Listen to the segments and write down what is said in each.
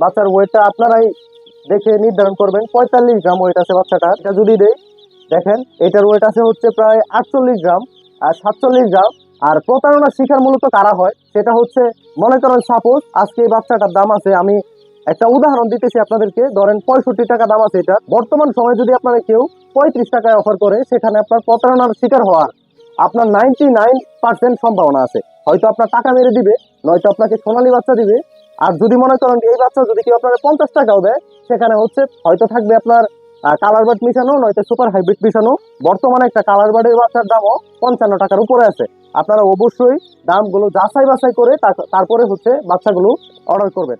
বাচ্চার ওয়েটটা আপনারাই দেখে নির্ধারণ করবেন। পঁয়তাল্লিশ গ্রাম ওয়েট আছে বাচ্চাটা এটা যদি দেই, দেখেন, এটার ওয়েট আছে হচ্ছে প্রায় আটচল্লিশ গ্রাম আর সাতচল্লিশ গ্রাম। আর প্রতারণার শিকার মূলত কারা হয়, সেটা হচ্ছে মনে করেন সাপোজ আজকে এই বাচ্চাটার দাম আছে, আমি একটা উদাহরণ দিতেছি আপনাদেরকে, ধরেন পঁয়ষট্টি টাকা দাম আছে এটা বর্তমান সময়ে যদি আপনারা কেউ পঁয়ত্রিশ টাকায় অফার করে, সেখানে আপনার প্রতারণার শিকার হওয়ার আপনার নাইনটি নাইন পার্সেন্ট সম্ভাবনা আছে। হয়তো আপনার টাকা মেরে দিবে, নয়তো আপনাকে সোনালি বাচ্চা দিবে আর যদি মনে করেন এই বাচ্চা যদি কেউ আপনার পঞ্চাশ টাকাও দেয়, সেখানে হচ্ছে হয়তো থাকবে আপনার কালার বার্ড মিশানো নয়তো সুপার হাইব্রিড মিশানো বর্তমানে একটা কালার বার্ডের বাচ্চার দামও পঞ্চান্ন টাকার উপরে আছে। আপনারা অবশ্যই দামগুলো যাচাই বাছাই করে তারপরে হচ্ছে বাচ্চাগুলো অর্ডার করবেন।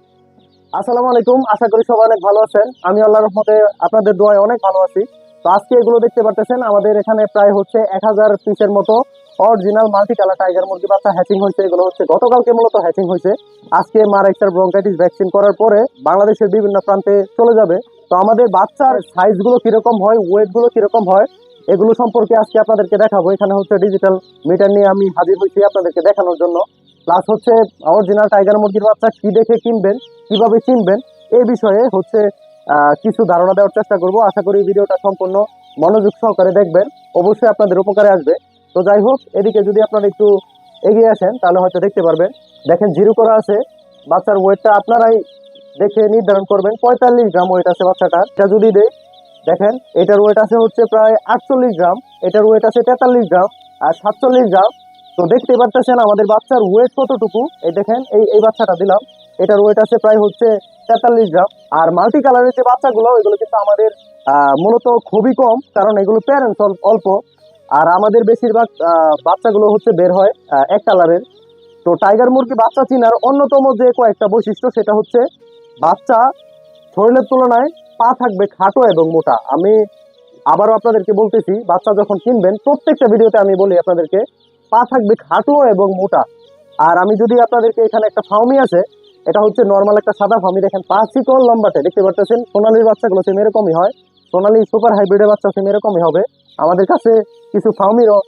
আসসালামু আলাইকুম, আশা করি সবাই অনেক ভালো আছেন। আমি আল্লাহর রহমতে আপনাদের দোয়ায় অনেক ভালো আছি। তো আজকে এগুলো দেখতে পারতেছেন, আমাদের এখানে প্রায় হচ্ছে এক হাজার পিসের মতো অরিজিনাল মাল্টি কালার টাইগার মুরগি বাচ্চা হ্যাচিং হয়েছে। এগুলো হচ্ছে গতকালকে মূলত হ্যাচিং হয়েছে। আজকে মার এক্সার ব্রঙ্কাইটিস ভ্যাকসিন করার পরে বাংলাদেশের বিভিন্ন প্রান্তে চলে যাবে। তো আমাদের বাচ্চার সাইজগুলো কীরকম হয় ওয়েটগুলো কীরকম হয়, এগুলো সম্পর্কে আজকে আপনাদেরকে দেখাবো। এখানে হচ্ছে ডিজিটাল মিটার নিয়ে আমি হাজির হয়েছি আপনাদেরকে দেখানোর জন্য। প্লাস হচ্ছে অরিজিনাল টাইগার মুরগির বাচ্চা কী দেখে কিনবেন, কীভাবে কিনবেন এই বিষয়ে হচ্ছে কিছু ধারণা দেওয়ার চেষ্টা করব। আশা করি ভিডিওটা সম্পূর্ণ মনোযোগ সহকারে দেখবেন। অবশ্যই আপনাদের উপকারে আসবে। তো যাই হোক, এদিকে যদি আপনারা একটু এগিয়ে আসেন, তাহলে হয়তো দেখতে পারবেন। দেখেন, জিরো করা আছে। বাচ্চার ওয়েটটা আপনারাই দেখে নির্ধারণ করবেন। পঁয়তাল্লিশ গ্রাম ওয়েট আছে বাচ্চাটার। এটা যদি দেয় দেখেন, এটার ওয়েট আছে হচ্ছে প্রায় আটচল্লিশ গ্রাম। এটার ওয়েট আছে তেতাল্লিশ গ্রাম আর সাতচল্লিশ গ্রাম। তো দেখতে পারতেছেন আমাদের বাচ্চার ওয়েট কতটুকু? এই দেখেন, এই এই বাচ্চাটা দিলাম। এটার ওয়েট আছে প্রায় হচ্ছে তেতাল্লিশ গ্রাম। আর মাল্টি কালারের যে বাচ্চাগুলো, এগুলো কিন্তু আমাদের মূলত খুবই কম, কারণ এগুলো প্যারেন্টস অল্প। আর আমাদের বেশিরভাগ বাচ্চাগুলো হচ্ছে বের হয় এক কালারের তো টাইগার মুরগি বাচ্চা চিনার অন্যতম যে কয়েকটা বৈশিষ্ট্য, সেটা হচ্ছে বাচ্চা শরীরের তুলনায় পা থাকবে খাটো এবং মোটা। আমি আবারও আপনাদেরকে বলতেছি, বাচ্চা যখন কিনবেন, প্রত্যেকটা ভিডিওতে আমি বলি আপনাদেরকে, পা থাকবে খাটো এবং মোটা। আর আমি যদি আপনাদেরকে এখানে একটা ফাউমি আছে এটা হচ্ছে নর্মাল একটা সাদা ফার্মি দেখেন, পাঁচ চিকন লম্বাটে, দেখতে পারতেছেন? সোনালির বাচ্চাগুলো সেম এরকমই হয়। সোনালি সুপার হাইব্রিডের বাচ্চা সেম এরকমই হবে। আমাদের কাছে কিছু ফার্মিরও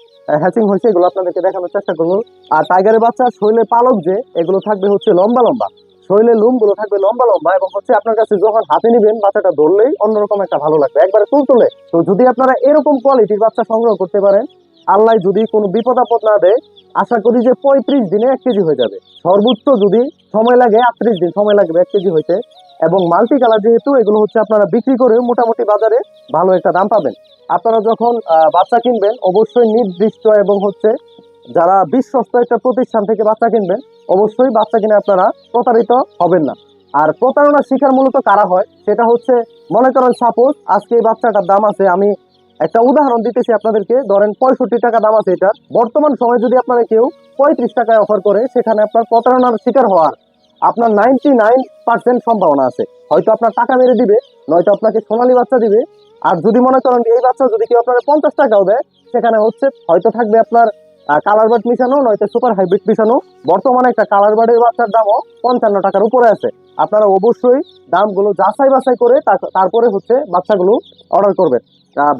হ্যাচিং হয়েছে, এগুলো আপনাদেরকে দেখানোর চেষ্টা করব। আর টাইগারের বাচ্চা শরীরে পালক যে, এগুলো থাকবে হচ্ছে লম্বা লম্বা। শরীরের লুমগুলো থাকবে লম্বা লম্বা এবং হচ্ছে আপনার কাছে যখন হাতে নিবেন, বাচ্চাটা ধরলেই অন্যরকম একটা ভালো লাগবে। একবারে তুল তুলে তো যদি আপনারা এরকম কোয়ালিটির বাচ্চা সংগ্রহ করতে পারেন আল্লাহ যদি কোনো বিপদ আপদ না দেয়, আশা করি যে পঁয়ত্রিশ দিনে এক কেজি হয়ে যাবে। সর্বোচ্চ যদি সময় লাগে, আটত্রিশ দিন সময় লাগবে এক কেজি হইতে। এবং মাল্টি কালার যেহেতু, এগুলো হচ্ছে আপনারা বিক্রি করে মোটামুটি বাজারে ভালো একটা দাম পাবেন। আপনারা যখন বাচ্চা কিনবেন, অবশ্যই নির্দিষ্ট এবং হচ্ছে যারা বিশ্বস্ত একটা প্রতিষ্ঠান থেকে বাচ্চা কিনবেন, অবশ্যই বাচ্চা কিনে আপনারা প্রতারিত হবেন না। আর প্রতারণার শিকার মূলত কারা হয়? সেটা হচ্ছে, মনে করেন সাপোজ আজকে এই বাচ্চাটার দাম আছে, আমি একটা উদাহরণ দিতেছি আপনাদেরকে। ধরেন পঁয়ষট্টি টাকা দাম আছে এটার। বর্তমান সময় যদি আপনারা কেউ পঁয়ত্রিশ টাকায় অফার করে, সেখানে আপনার প্রতারণার শিকার হওয়ার আপনার নাইনটি নাইন পার্সেন্ট সম্ভাবনা আছে। হয়তো আপনার টাকা মেরে দিবে, নয়তো আপনাকে সোনালি বাচ্চা দিবে। আর যদি মনে করেন এই বাচ্চা যদি কেউ আপনার পঞ্চাশ টাকাও দেয়, সেখানে হচ্ছে, হয়তো থাকবে আপনার কালার বার্ড মিশানো নয়তো সুপার হাইব্রিড মিশানো বর্তমানে একটা কালার বার্ডের বাচ্চার দামও পঞ্চান্ন টাকার উপরে আছে। আপনারা অবশ্যই দামগুলো যাচাই বাছাই করে তারপরে হচ্ছে বাচ্চাগুলো অর্ডার করবেন।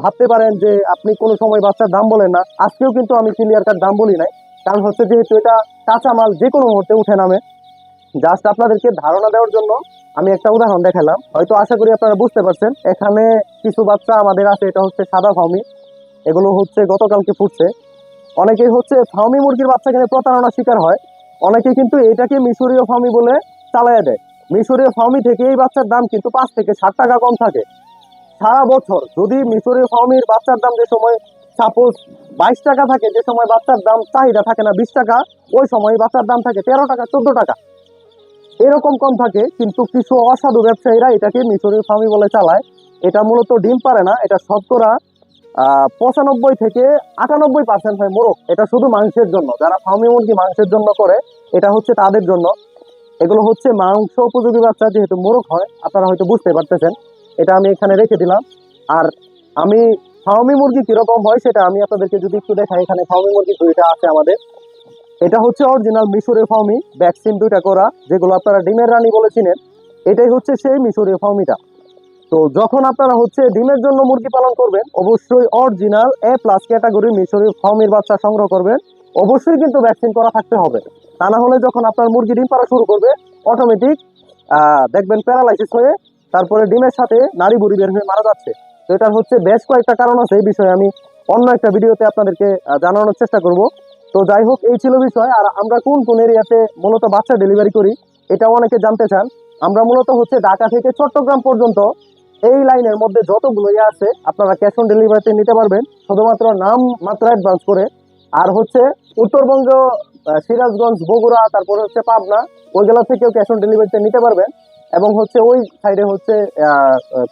ভাবতে পারেন যে আপনি কোনো সময় বাচ্চার দাম বলেন না। আজকেও কিন্তু আমি ক্লিয়ার কার দাম বলি নাই। কারণ হচ্ছে যেহেতু এটা কাঁচা মাল যে কোনো মুহূর্তে উঠে নামে। জাস্ট আপনাদেরকে ধারণা দেওয়ার জন্য আমি একটা উদাহরণ দেখালাম। হয়তো আশা করি আপনারা বুঝতে পারছেন। এখানে কিছু বাচ্চা আমাদের আছে, এটা হচ্ছে সাদা ফাউমি এগুলো হচ্ছে গতকালকে ফুটছে। অনেকেই হচ্ছে ফাউমি মুরগির বাচ্চা কিনে প্রতারণার শিকার হয়। অনেকে কিন্তু এটাকে মিশরীয় ফাউমি বলে চালায় দেয়। মিশরীয় ফাউমি থেকে এই বাচ্চার দাম কিন্তু পাঁচ থেকে ষাট টাকা কম থাকে। সারা বছর যদি মিশরীয় ফাউমির বাচ্চার দাম যে সময় সাপোজ বাইশ টাকা থাকে, যে সময় বাচ্চার দাম চাহিদা থাকে না বিশ টাকা, ওই সময় বাচ্চার দাম থাকে তেরো টাকা, চোদ্দ টাকা। এরকম কম থাকে, কিন্তু কিছু অসাধু ব্যবসায়ীরা এটাকে মিশরীয় ফার্মি বলে চালায়। এটা মূলত ডিম পারে না, এটা শতকরা পঁচানব্বই থেকে আটানব্বই পার্সেন্ট হয় মোরগ। এটা শুধু মাংসের জন্য। যারা ফার্মি মুরগি মাংসের জন্য করে, এটা হচ্ছে তাদের জন্য। এগুলো হচ্ছে মাংস উপযোগী বাচ্চা, যেহেতু মোরগ হয়, আপনারা হয়তো বুঝতে পারতেছেন। এটা আমি এখানে রেখে দিলাম। আর আমি ফার্মি মুরগি কীরকম হয় সেটা আমি আপনাদেরকে যদি একটু দেখাই, এখানে ফার্মি মুরগি দুইটা আছে আমাদের। এটা হচ্ছে অরিজিনাল মিশরের ফার্মি ভ্যাকসিন দুইটা করা, যেগুলো আপনারা ডিমের রানী বলেছিলেন এটাই হচ্ছে সেই মিশরীয় ফার্মিটা। তো যখন আপনারা হচ্ছে ডিমের জন্য মুরগি পালন করবেন, অবশ্যই অরিজিনাল এ প্লাস ক্যাটাগরি মিশরীয় ফার্মির বাচ্চা সংগ্রহ করবেন। অবশ্যই কিন্তু ভ্যাকসিন করা থাকতে হবে। তা না হলে যখন আপনার মুরগি ডিম পাড়া শুরু করবে অটোমেটিক দেখবেন প্যারালাইসিস হয়ে তারপরে ডিমের সাথে নারী বুড়ি বের হয়ে মারা যাচ্ছে। তো এটার হচ্ছে বেশ কয়েকটা কারণ আছে এই বিষয়ে আমি অন্য একটা ভিডিওতে আপনাদেরকে জানানোর চেষ্টা করব। তো যাই হোক, এই ছিল বিষয়। আর আমরা কোন কোন এরিয়াতে মূলত বাচ্চা ডেলিভারি করি, এটা অনেকে জানতে চান। আমরা মূলত হচ্ছে ঢাকা থেকে চট্টগ্রাম পর্যন্ত এই লাইনের মধ্যে যতগুলো ইয়ে আছে, আপনারা ক্যাশ অন ডেলিভারিতে নিতে পারবেন, শুধুমাত্র নাম মাত্র অ্যাডভান্স করে। আর হচ্ছে উত্তরবঙ্গ সিরাজগঞ্জ, বগুড়া, তারপরে হচ্ছে পাবনা, ওইগুলো থেকেও ক্যাশ অন ডেলিভারিতে নিতে পারবেন। এবং হচ্ছে ওই সাইডে হচ্ছে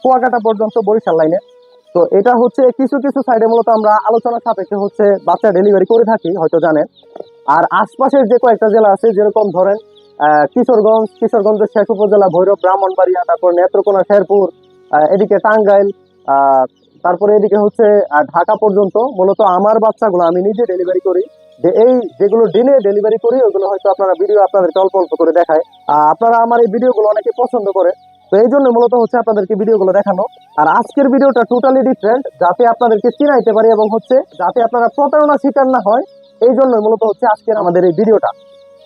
কুয়াকাটা পর্যন্ত বরিশাল লাইনে। তো এটা হচ্ছে কিছু কিছু সাইডে মূলত আমরা আলোচনা সাপেক্ষে হচ্ছে বাচ্চা ডেলিভারি করে থাকি, হয়তো জানেন। আর আশপাশের যে কয়েকটা জেলা আছে, যেরকম ধরেন কিশোরগঞ্জ, কিশোরগঞ্জের শেষ উপজেলা ভৈরব, ব্রাহ্মণবাড়িয়া, তারপর নেত্রকোনা, শেরপুর এদিকে টাঙ্গাইল তারপরে এদিকে হচ্ছে ঢাকা পর্যন্ত, মূলত আমার বাচ্চাগুলো আমি নিজে ডেলিভারি করি। যে এই যেগুলো দিনে ডেলিভারি করি, ওগুলো হয়তো আপনারা ভিডিও আপনাদেরকে অল্প অল্প করে দেখায়। আপনারা আমার এই ভিডিওগুলো অনেকে পছন্দ করে। তো এই জন্য মূলত হচ্ছে আপনাদেরকে ভিডিওগুলো দেখানো। আর আজকের ভিডিওটা টোটালি ডিফারেন্ট যাতে আপনাদেরকে চিনাইতে পারি এবং হচ্ছে যাতে আপনারা প্রতারণা শিকার না হয়, এই জন্য মূলত হচ্ছে আজকের আমাদের এই ভিডিওটা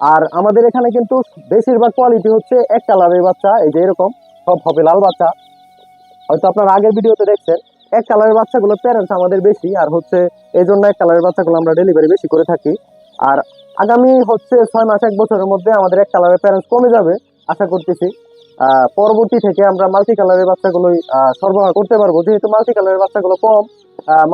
আর আমাদের এখানে কিন্তু বেশিরভাগ কোয়ালিটি হচ্ছে এক কালারের বাচ্চা, এই যে এরকম, সব হবে লাল বাচ্চা। হয়তো আপনারা আগের ভিডিওতে দেখছেন, এক কালারের বাচ্চাগুলো প্যারেন্টস আমাদের বেশি, আর হচ্ছে এই জন্য এক কালারের বাচ্চাগুলো আমরা ডেলিভারি বেশি করে থাকি। আর আগামী হচ্ছে ছয় মাস, এক বছরের মধ্যে আমাদের এক কালারের প্যারেন্টস কমে যাবে, আশা করতেছি। পরবর্তী থেকে আমরা মাল্টি কালারের বাচ্চাগুলোই সরবরাহ করতে পারব। যেহেতু মাল্টি কালারের বাচ্চাগুলো কম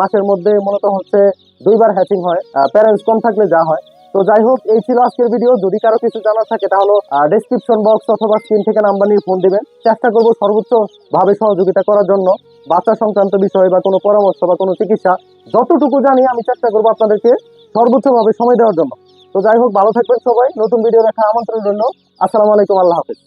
মাসের মধ্যে মূলত হচ্ছে দুইবার হ্যাচিং হয় প্যারেন্টস কম থাকলে যা হয়। তো যাই হোক এই ছিল আজকের ভিডিও যদি কারও কিছু জানার থাকে, তাহলে ডিসক্রিপশন বক্স অথবা স্ক্রিন থেকে নাম্বার নিয়ে ফোন দেবেন। চেষ্টা করব সর্বোচ্চ ভাবে সহযোগিতা করার জন্য। বাচ্চা সংক্রান্ত বিষয় বা কোনো পরামর্শ বা কোনো চিকিৎসা, যতটুকু জানি আমি চেষ্টা করব আপনাদেরকে সর্বোচ্চভাবে সময় দেওয়ার জন্য। তো যাই হোক ভালো থাকবেন সবাই। নতুন ভিডিও দেখা আমন্ত্রণের জন্য আসসালামু আলাইকুম, আল্লাহ হাফিজ।